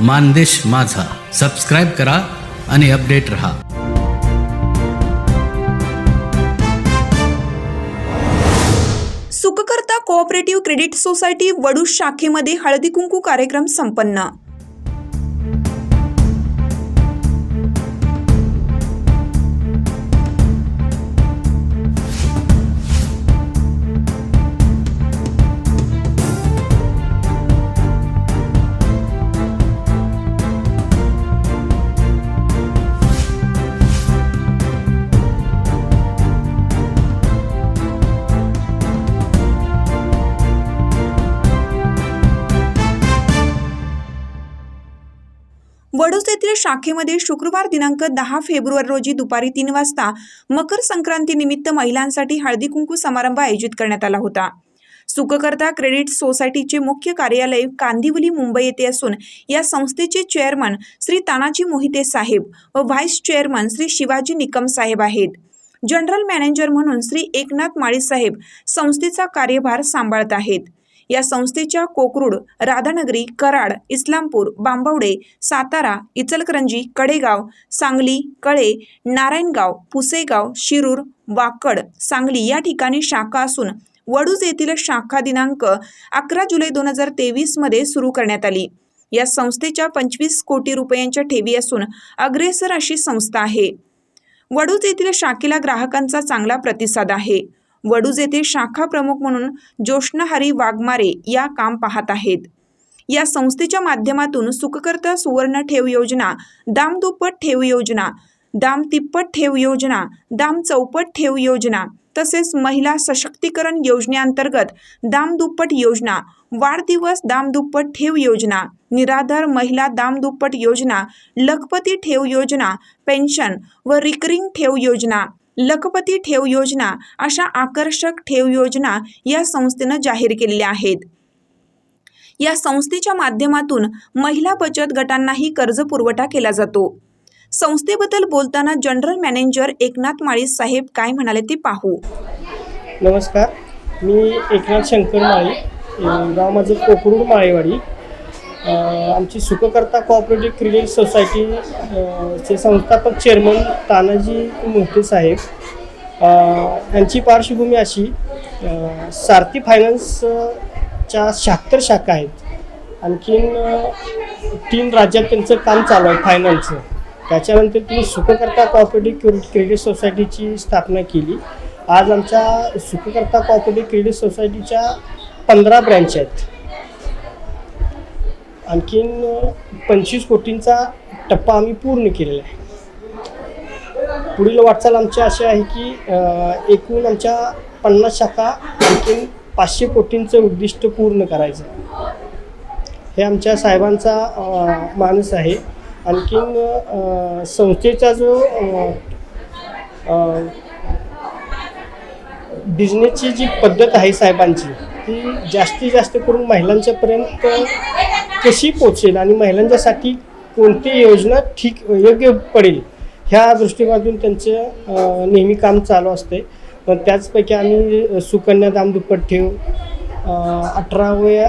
मानदेश माझा. सबस्क्राईब करा आणि अपडेट रहा. Sukhkarta cooperative credit society Vadu शाखेमध्ये Haldi Kunku कार्यक्रम संपन्न. वडूज येथील शाखेमध्ये शुक्रवार दिनांक दहा फेब्रुवारी रोजी दुपारी तीन वाजता मकर संक्रांतीनिमित्त महिलांसाठी हळदी कुंकू समारंभ आयोजित करण्यात आला होता. सुखकर्ता क्रेडिट सोसायटीचे मुख्य कार्यालय कांदिवली मुंबई येथे असून या संस्थेचे चेअरमन श्री तानाजी मोहिते साहेब व व्हाईस चेअरमन श्री शिवाजी निकम साहेब आहेत. जनरल मॅनेजर म्हणून श्री एकनाथ माळी साहेब संस्थेचा कार्यभार सांभाळत आहेत. या संस्थेच्या कोकरूड राधानगरी कराड इस्लामपूर बांबवडे सातारा इचलकरंजी कडेगाव सांगली कळे नारायणगाव पुसेगाव शिरूर वाकड सांगली या ठिकाणी शाखा असून वडूज येथील शाखा दिनांक अकरा जुलै दोन हजार तेवीसमध्ये सुरू करण्यात आली. या संस्थेच्या पंचवीस कोटी रुपयांच्या ठेवी असून अग्रेसर अशी संस्था आहे. वडूज येथील शाखेला ग्राहकांचा चांगला प्रतिसाद आहे. वडूज येथे शाखा प्रमुख म्हणून ज्योष्णहरी वाघमारे या काम पाहत आहेत. या संस्थेच्या माध्यमातून सुखकर्ता सुवर्ण ठेव योजना दाम दुप्पट ठेव योजना दाम तिप्पट ठेव योजना दाम चौपट ठेव योजना तसेच महिला सशक्तीकरण योजनेअंतर्गत दाम दुप्पट योजना वाढदिवस दाम दुप्पट ठेव योजना निराधार महिला दाम दुप्पट योजना लखपती ठेव योजना पेन्शन व रिकरिंग ठेव योजना लखपती ठेव योजना अशा आकर्षक ठेव योजना या संस्थेनं जाहीर केलेल्या आहेत. या संस्थेच्या माध्यमातून महिला बचत गटांनाही कर्ज पुरवठा केला जातो. संस्थेबद्दल बोलताना जनरल मॅनेजर एकनाथ माळी साहेब काय म्हणाले ते पाहू. नमस्कार मी एकनाथ शंकर माळी गाव माझं कोकरूड माळेवाडी. आमची सुखकर्ता कोऑपरेटिव्ह क्रेडिट सोसायटी चे संस्थापक चेअरमन तानाजी मोहिते साहेब. यांची पार्श्वभूमी अशी सारथी फायनान्सच्या शहात्तर शाखा आहेत. आणखीन तीन राज्यात त्यांचं काम चालू आहे फायनान्सचं त्याच्यानंतर तुम्ही सुखकर्ता कोऑपरेटिव्ह क्रेडिट क्रेडिट सोसायटीची स्थापना केली. आज आमच्या सुखकर्ता कोऑपरेटिव्ह क्रेडिट सोसायटीच्या पंधरा ब्रँच आहेत. आणखीन पंचवीस कोटींचा टप्पा आम्ही पूर्ण केलेला आहे. पुढील वाटचाल आमची अशी आहे की एकूण आमच्या पन्नास शाखा आणखीन पाचशे कोटींचं उद्दिष्ट पूर्ण करायचं हे आमच्या साहेबांचा माणूस मानस आहे. आणखीन संस्थेचा जो बिझनेसची जी पद्धत आहे साहेबांची ती जास्तीत जास्त करून महिलांच्यापर्यंत कशी पोचेल आणि महिलांच्यासाठी कोणती योजना ठीक योग्य पडेल ह्या दृष्टिकोनातून त्यांचं नेहमी काम चालू असते पण त्याचपैकी आम्ही सुकन्या दाम दुप्पट ठेव अठराव्या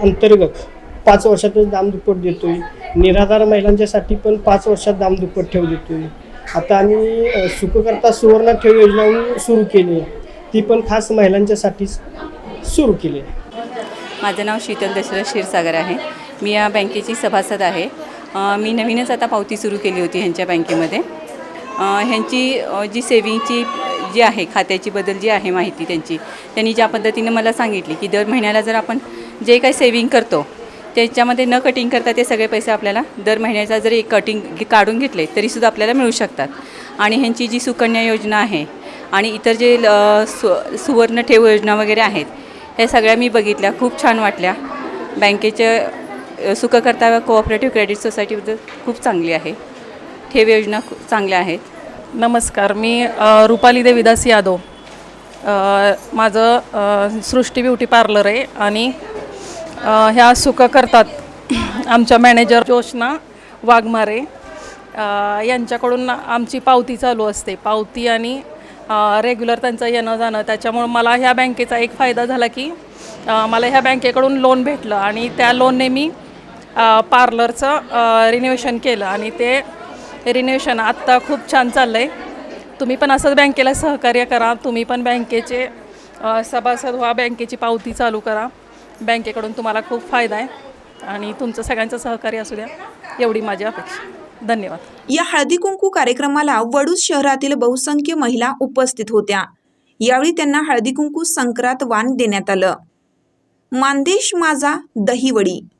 अंतर्गत पाच वर्षातच दाम दुप्पट देतो आहे निराधार महिलांच्यासाठी पण पाच वर्षात दाम दुप्पट ठेव देतो आहे आता आम्ही सुखकर्ता सुवर्ण ठेव योजना सुरू केली. आहे ती पण खास महिलांच्यासाठीच सुरू केली. आहे माझं नाव शीतल दशरथ क्षीरसागर आहे. मी या बँकेची सभासद आहे. मी नवीनच आता पावती सुरू केली होती ह्यांच्या बँकेमध्ये. ह्यांची जी सेविंगची जी आहे खात्याची बदल जी आहे माहिती त्यांची त्यांनी ज्या पद्धतीनं मला सांगितली की दर महिन्याला जर आपण जे काही सेविंग करतो त्याच्यामध्ये न कटिंग करता ते सगळे पैसे आपल्याला दर महिन्याचा जरी कटिंग काढून घेतले तरीसुद्धा आपल्याला मिळू शकतात. आणि ह्यांची जी सुकन्या योजना आहे आणि इतर जे सु सुवर्ण ठेव योजना वगैरे आहेत ह्या सगळ्या मी बघितल्या खूप छान वाटल्या. बँकेच्या सुखकर्ता कोऑपरेटिव्ह क्रेडिट सोसायटीबद्दल खूप चांगली आहे. ठेव योजना खूप चांगल्या आहेत. नमस्कार मी रुपाली देवीदास यादव. माझं सृष्टी ब्युटी पार्लर आहे आणि ह्या सुखकर्तात आमच्या मॅनेजर जोशना वाघमारे यांच्याकडून आमची पावती चालू असते. पावती आणि रेग्युलर त्यांचं येणं जाणं. त्याच्यामुळं मला ह्या बँकेचा एक फायदा झाला की मला ह्या बँकेकडून लोन भेटलं आणि त्या लोनने मी पार्लरचं रिनोव्हेशन केलं आणि ते रिनोव्हेशन आत्ता खूप छान चाललं आहे तुम्ही पण असंच बँकेला सहकार्य करा. तुम्ही पण बँकेचे सभासद व्हा बँकेची पावती चालू करा. बँकेकडून तुम्हाला खूप फायदा आहे आणि तुमचं सगळ्यांचं सहकार्य असू द्या. एवढी माझी अपेक्षा. धन्यवाद. या हळदी कुंकू कार्यक्रमाला वडूज शहरातील बहुसंख्य महिला उपस्थित होत्या. यावेळी त्यांना हळदी कुंकू संक्रांत वाण देण्यात आलं. मानदेश माझा दहीवडी.